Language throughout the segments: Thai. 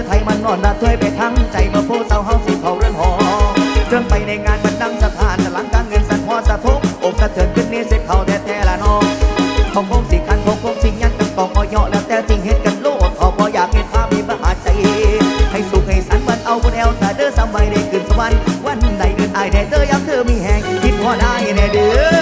รือไทยมันนอนระถวยไปทั้งใจมาโพูดเศร้าเฮาสิเขาเรื่องหอเรื่องไปในงานมันดังสถานแต่หลังการเงินสั่นพอสะทบอกสะเทือนขึ้นนี่เสียเขาแท้แท้ละน้องคงคงสิคันคงคงสิยันกันกองออยอแล้วแต่จริงเห็นกันโลกเขาพออยากเห็นภาพมีมหาใจ ให้สุขให้สันวันเอาบนแอลสาเด้อสบายได้ขึ้นสวรรค์วันใดเดินอายแน่เด้อยามเธอมีแหงคิดพอได้แน่เด้อ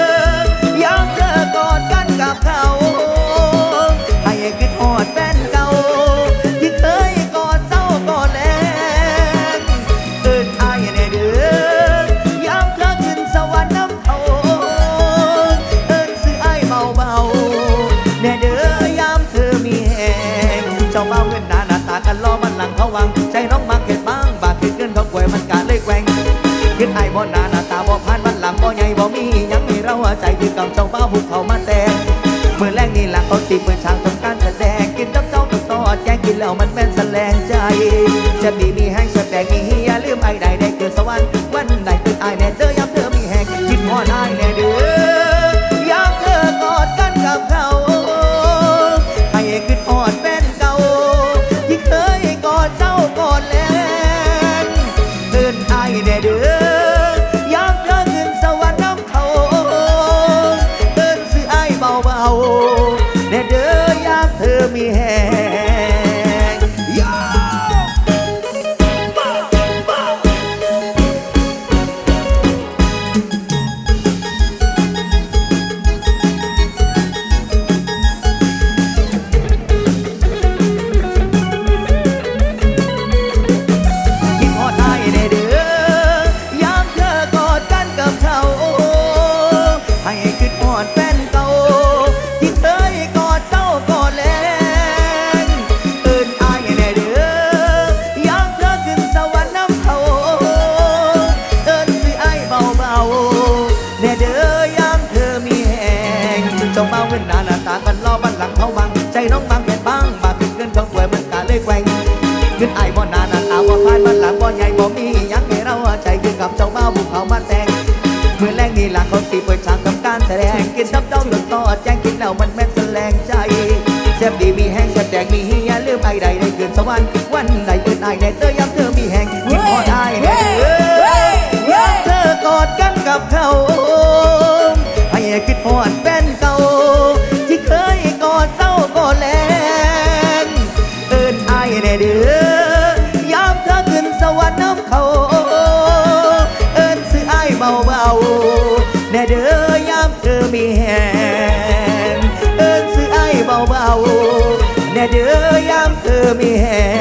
จ้าเมาเงินหนาหน้าตากันล้อมันหลังเขาวัง ใจน้องมักเก็ดบ้างบากขึ้นเกินเขากวยมันกาเลยแกว่งขึ้นไอ้บ่หนาหน้าตาบ่ผ่านมันหลังบ่ใหญ่บ่มียังให้เราหัวใจที่กำเจ้าบ้าภูเขามาแต่เมื่อแรกนี่หลังเขาสิเมื่อช่างทำการแสดงกินกับเจ้าต้องต่อแจ้งกินแล้วมันแม่นแสลงใจจะดีมีแห้งแสดงมีเฮียลืมไอ้ใดได้เกิดสวรรค์วันใด ขึ้นไอ้บ่นานานตาบ่พานบ้านหลังบ่ใหญ่บ่มียังให้เราใจคือกับเจ้าบ่าบุกเขามาแต่งเมื่อแรงนี่หลังเขาสีเปิดฉากทำการแสดงกินทับเจ้าหลุดต่อแจ้งกินแล้วมันแม่นแสลงใจแซ่บดีมีแห้งแซ่บแดงมีเฮียลืมไอ้ใดได้คืนสวรรค์วันใดเปิดไอ้แน่เตย แน่เด้อยามเธอมีแหง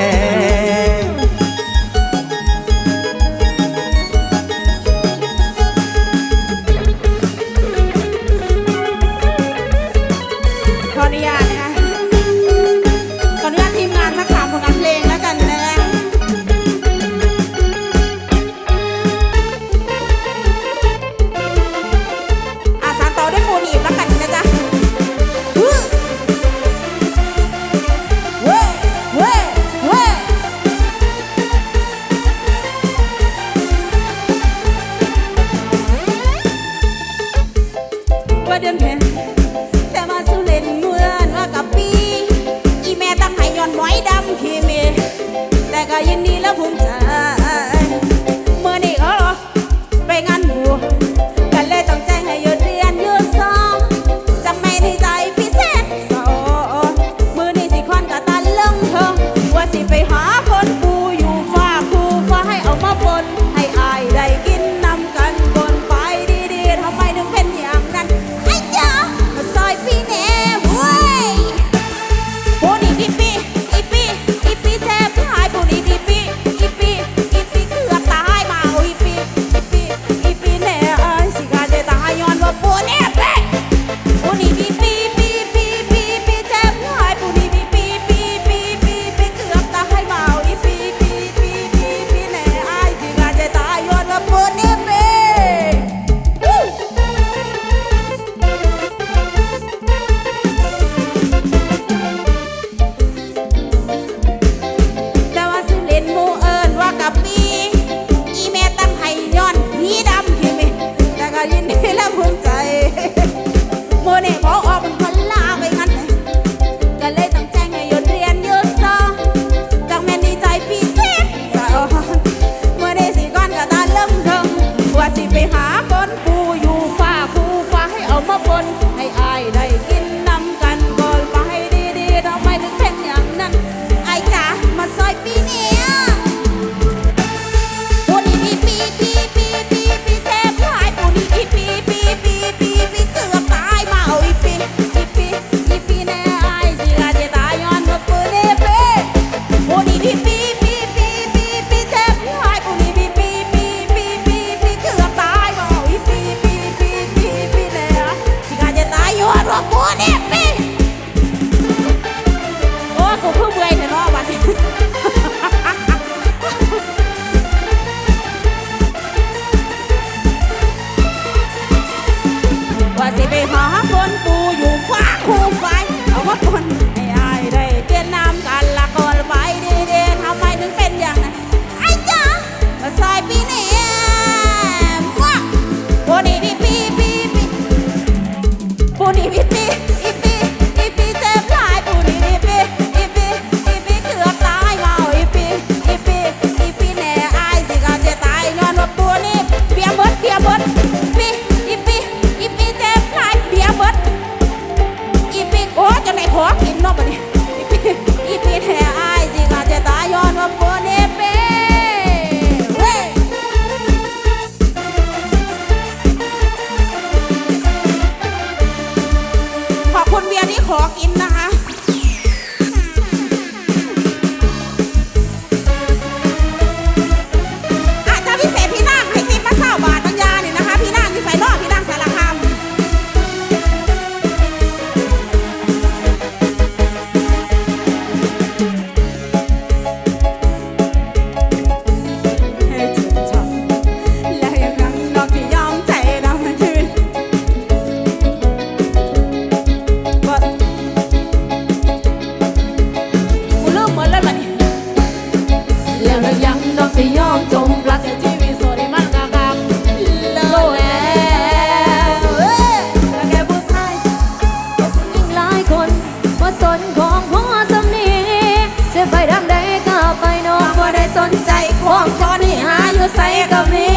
นใจของคอนที่หาอยู่ใส่ก็มี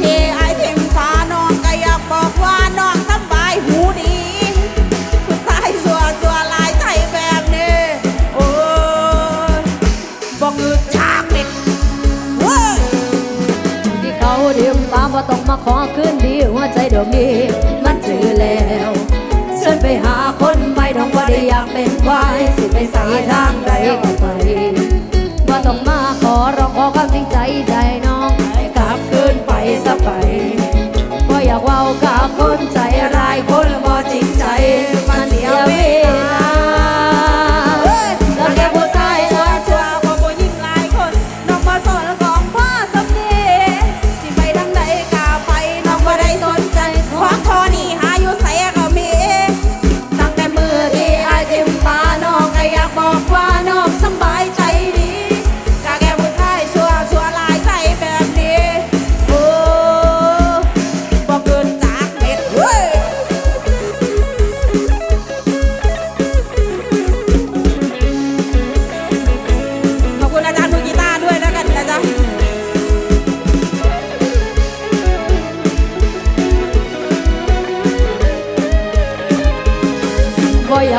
ที่ไอ้ทิมฟ้าน้องก็อยากบอกว่าน้องสบายหูดีผู้ชายสัวสัวลายใจแบบนี้โอ้ยบอกคือจากเป็นเว้ยที่เขาเดื่มตาว่าต้องมาขอคืนดีหัวใจดวงนี้มันจือแล้วฉันไปหาคนใหม่ท้องว่าได้อยากเป็นควายสิไปใส่ทางใดก็ไป ต้องมาขอร้องขอความจริงใจใจน้องให้กลับคืนไปซะไปว่าอยากเว้ากับคนใจ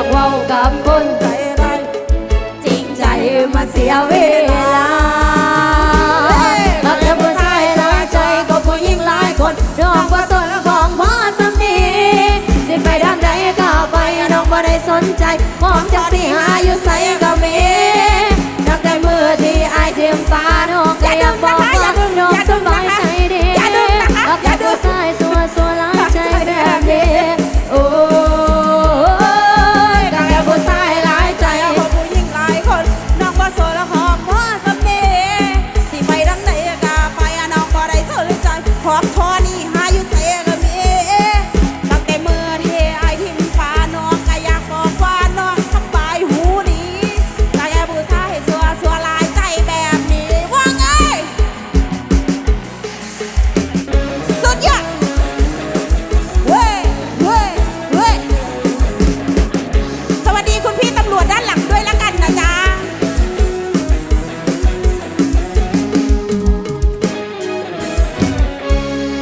ากเว้ากับคนใจร้ายจริงใจมาเสียเวลาตั้งแต่ผู้ชายหลายใจก็ผู้หญิงหลายคนน้องบ่สนของพ่อสำนีสิไปด้านใดก็ไปน้องบ่ได้สนใจมองจากสิหาอยู่ใส่ก็